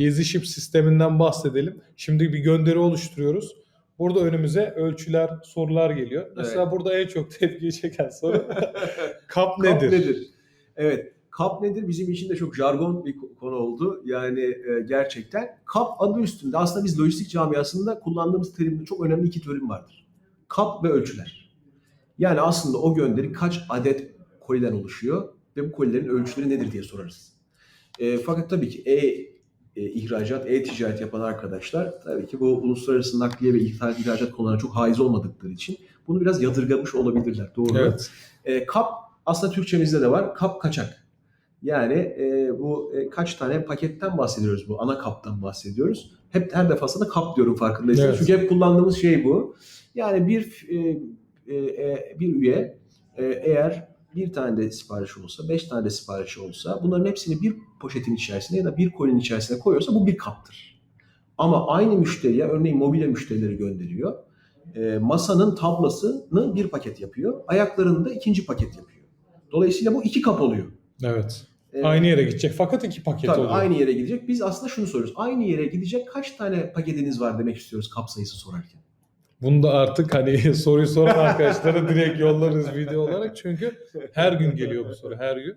EasyShip sisteminden bahsedelim. Şimdi bir gönderi oluşturuyoruz. Burada önümüze ölçüler, sorular geliyor. Mesela burada en çok tepki çeken soru kap nedir? Kap nedir? Evet. Kap nedir? Bizim için de çok jargon bir konu oldu. Yani e, gerçekten kap adı üstünde. Aslında biz lojistik camiasında kullandığımız terimde çok önemli iki terim vardır. Kap ve ölçüler. Yani aslında o gönderi kaç adet koliden oluşuyor ve bu kolilerin ölçüleri nedir diye sorarız. E, fakat tabii ki e, e, ihracat, e-ticaret yapan arkadaşlar tabii ki bu uluslararası nakliye ve ithal ihracat konularına çok haiz olmadıkları için bunu biraz yadırgamış olabilirler. Doğru. Evet. E, kap aslında Türkçemizde de var. Kap kaçak. Yani e, bu e, kaç tane paketten bahsediyoruz bu ana kaptan bahsediyoruz. Hep her defasında kap diyorum farkındaysanız. Evet. Çünkü hep kullandığımız şey bu. Yani bir e, e, e, bir üye e, eğer bir tane de sipariş olsa, beş tane de sipariş olsa bunların hepsini bir poşetin içerisine ya da bir kolinin içerisine koyuyorsa bu bir kaptır. Ama aynı müşteriye örneğin mobilya müşterileri gönderiyor. E, masanın tablasını bir paket yapıyor. Ayaklarını da ikinci paket yapıyor. Dolayısıyla bu iki kap oluyor. Evet. E, Aynı yere gidecek fakat iki paket Tabii oluyor. aynı yere gidecek. Biz aslında şunu soruyoruz. Aynı yere gidecek kaç tane paketiniz var demek istiyoruz kap sayısı sorarken. Bunu da artık hani soruyu soran arkadaşlara direkt yollarız video olarak çünkü her gün geliyor bu soru her gün.